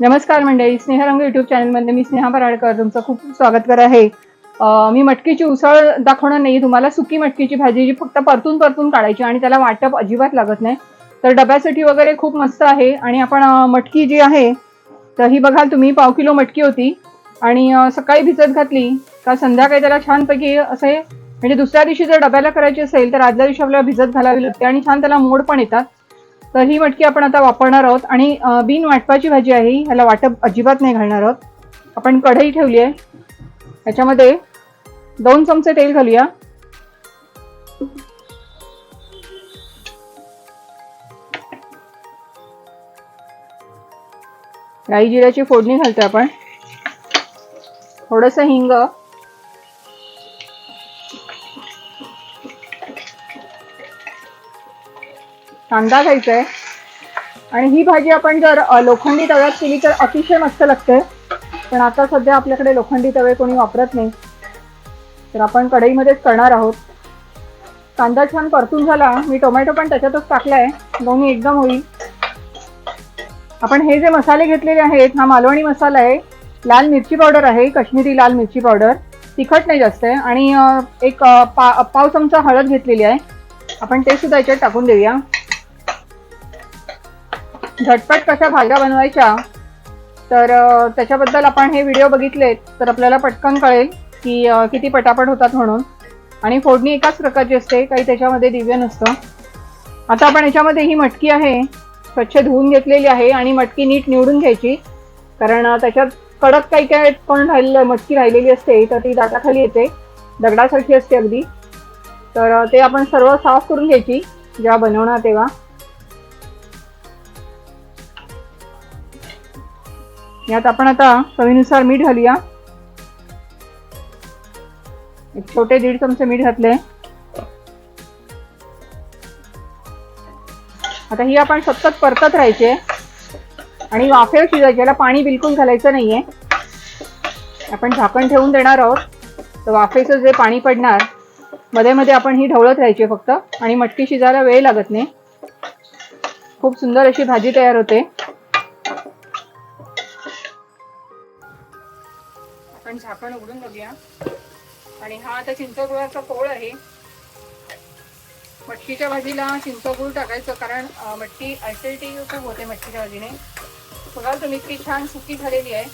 नमस्कार मंडळी स्नेहरंग युट्यूब चॅनलमध्ये मी स्नेहा पराडकर तुमचं खूप स्वागत करत आहे. मी मटकीची उसळ दाखवणार नाही तुम्हाला सुकी मटकीची भाजी जी फक्त परतून परतून काढायची आणि त्याला वाटप अजिबात लागत नाही. तर डब्यासाठी वगैरे खूप मस्त आहे आणि आपण मटकी जी आहे तर ही बघाल तुम्ही पाव किलो मटकी होती. आणि सकाळी भिजत घातली का संध्याकाळी त्याला छानपैकी असे म्हणजे दुसऱ्या दिवशी जर डब्याला करायची असेल तर आदल्या दिवशी आपल्याला भिजत घालावी लागते आणि छान त्याला मोड पण येतात. तर ही मटकी आपण आता वापरणार आहोत. आणि बिन वाटपाची भाजी आहे ही. ह्याला वाटप अजिबात नाही घालणार आहोत. आपण कढई ठेवली आहे याच्यामध्ये दोन चमचे तेल घालूया. राई जिऱ्याची फोडणी घालतो आपण. थोडस हिंग कांदा घ्यायचा आहे आणि ही भाजी आपण जर लोखंडी तव्यात केली तर अतिशय मस्त लागते. पण आता सध्या आपल्याकडे लोखंडी तवे कोणी वापरत नाही. तर आपण कढईमध्येच करणार आहोत. कांदा छान परतून झाला. मी टोमॅटो पण त्याच्यातच टाकलाय. दोन्ही एकदम होईल. आपण हे जे मसाले घेतलेले आहेत हा मालवणी मसाला आहे. लाल मिरची पावडर आहे काश्मीरी लाल मिरची पावडर. तिखट नाही जास्त आहे. आणि एक पा पाव चमचा हळद घेतलेली आहे. आपण ते सुद्धा याच्यात टाकून देऊया. झटपट कशा भाज्या बनवायच्या तर त्याच्याबद्दल आपण हे व्हिडिओ बघितलेत तर आपल्याला पटकन कळेल की किती पटापट होतात म्हणून. आणि फोडणी एकाच प्रकारची असते काही त्याच्यामध्ये दिव्य नसतं. आता आपण याच्यामध्ये ही मटकी आहे स्वच्छ धुवून घेतलेली आहे आणि मटकी नीट निवडून घ्यायची. कारण त्याच्यात कडक काही काय पण राहिलेलं मटकी राहिलेली असते तर ती दाटाखाली येते दगडासारखी असते अगदी. तर ते आपण सर्व साफ करून घ्यायची जेव्हा बनवणार तेव्हा. यात आपण आता चवीनुसार मीठ घालूया. एक छोटे दीड चमचे मीठ घातले. आता ही आपण सतत परतत राहायचे. आणि वाफेवर शिजायचे याला पाणी बिलकुल घालायचं नाहीये. आपण झाकण ठेवून देणार आहोत. तर वाफेचं जे पाणी पडणार मध्ये मध्ये आपण ही ढवळत राहायची फक्त. आणि मटकी शिजायला वेळ लागत नाही. खूप सुंदर अशी भाजी तयार होते. आपण झाकण उघडून बघूया. आणि हा आता चिंचगुळाचा पोळ आहे. मटकीच्या भाजीला चिंचगुळ टाकायचं कारण मटकी ऍसिडिटी खूप होते मटकीच्या भाजीने. बघाल तुम्ही इतकी छान सुकी झालेली आहे.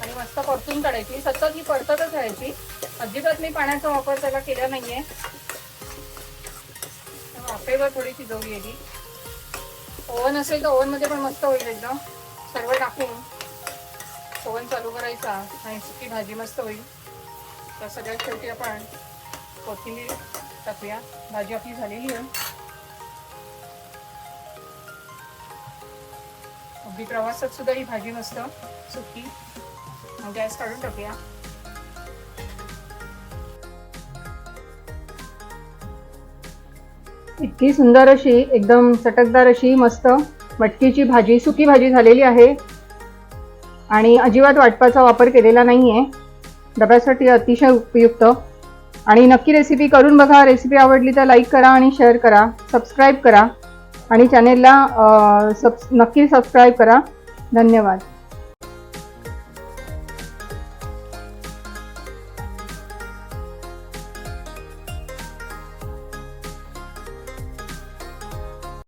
आणि मस्त परतून काढायची. सतत ही परततच राहायची. अजिबात मी पाण्याचा वापर त्याला केला नाहीये. वाफेवर थोडी शिजवली आहे ती. ओव्हन असेल तर ओव्हनमध्ये पण मस्त होईल एकदम. सर्व टाकून. ओव्हन चालू करायचा आणि सुकी भाजी मस्त होईल. तर सगळ्यात शेवटी आपण कोथिंबीर टाकूया. भाजी आपली झालेली आहे. अगदी प्रवासात सुद्धा ही भाजी मस्त सुकी. गॅस काढून टाकूया. इतकी सुंदर अशी एकदम चटकदार अशी मस्त मटकीची भाजी सुकी भाजी झालेली आहे. आणि अजिबात वाटपाचा वापर केलेला नाही आहे डब्यासाठी अतिशय उपयुक्त. आणि नक्की रेसिपी करून बघा. रेसिपी आवडली तर लाईक करा आणि शेअर करा. सबस्क्राईब करा. आणि चॅनेलला सब नक्की सबस्क्राईब करा. धन्यवाद.